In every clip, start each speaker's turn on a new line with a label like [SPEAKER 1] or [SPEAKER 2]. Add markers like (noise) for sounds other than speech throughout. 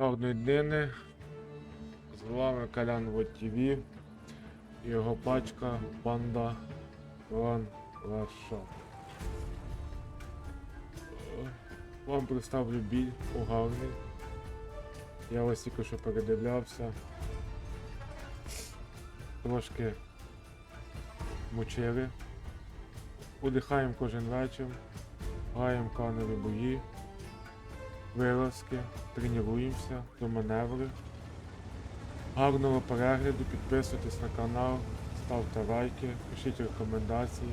[SPEAKER 1] Чорної днини. З вами Калян Вот ТВ і його пачка Панда Ван Лаша. Вам представлю біль угарний. Я ось тільки що передивлявся. Трошки мучили. Удихаємо кожен вечір, граємо канові бої, вилазки, тренуємося до маневри. Гарного перегляду, підписуйтесь на канал, ставте лайки, пишіть рекомендації.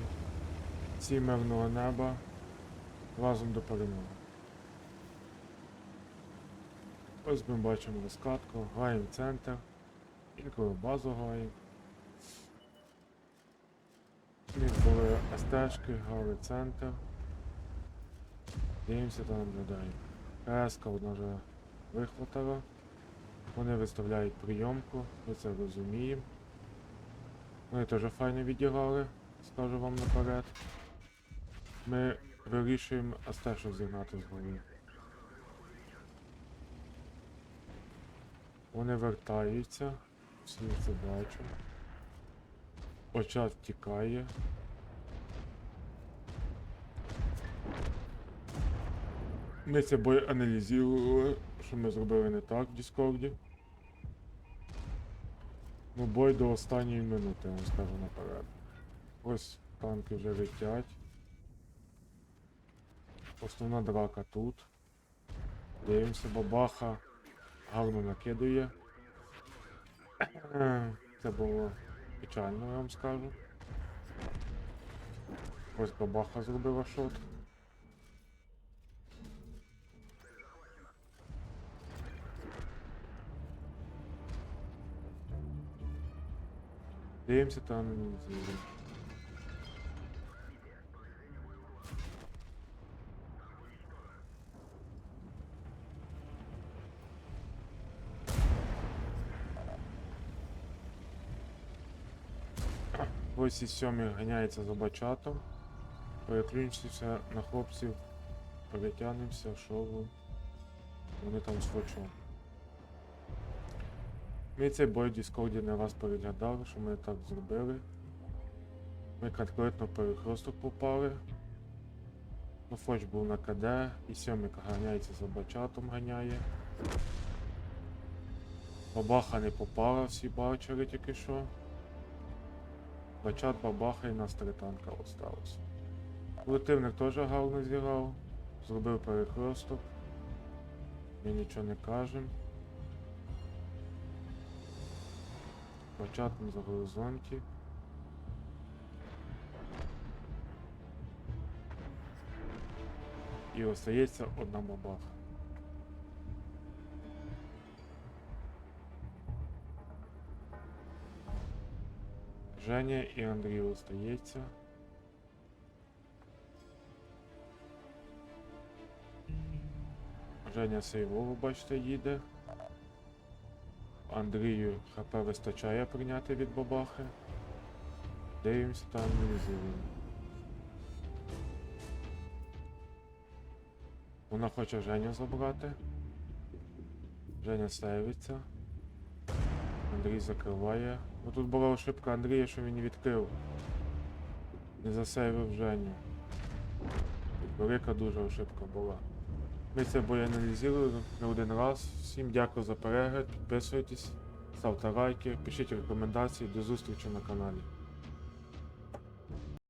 [SPEAKER 1] Всім мирного неба. Разом до перемоги. Ось ми бачимо розкатку, граємо центр, інколи базу граємо. Були СТшки, грали центр. Дивимося та наблюдаємо. КСК одна вже вихватила. Вони виставляють прийомку, ми це розуміємо. Вони теж файно відіграли, скажу вам наперед. Ми вирішуємо СТ-шу зігнати з голови. Вони вертаються, всі це бачу. Очат втікає. Ми цей бой аналізували, що ми зробили не так в Діскорді. Ну, бой до останньої минути, я вам скажу наперед. Ось танки вже летять. Основна драка тут. Дивимося, бабаха гарно накидує. (clears throat) Це було печально, я вам скажу. Ось бабаха зробила шот. Дивимося там. Ось із сьомий ганяється за бачатом. Переключимося на хлопців, перетягнемося, ви- вони там з фочом. Ми цей бой в Діскорді не раз переглядали, що ми так зробили. Ми конкретно в перехресток попали. Ну, Фоч був на КД, і сьомик ганяється за бачатом ганяє. Бабаха не попала, всі бачили тільки що. Бачат бабаха і нас три танка осталось. Противник теж гарно зіграв, зробив перехресток. Ми нічого не кажемо. Бачат на за. І остається одна бабаха. Женя і Андрій остається. Женя сейвово, бачите, їде. Андрію ХП вистачає прийняти від бабахи. Дивимося та аналізуємо. Вона хоче Женю забрати. Женя сейвиться. Андрій закриває. Ну тут була ошибка Андрія, що він відкрив. Не засейвив Женю. Велика дуже ошибка була. Ми це бой аналізували не один раз. Всім дякую за перегляд, підписуйтесь, ставте лайки, пишіть рекомендації, до зустрічі на каналі.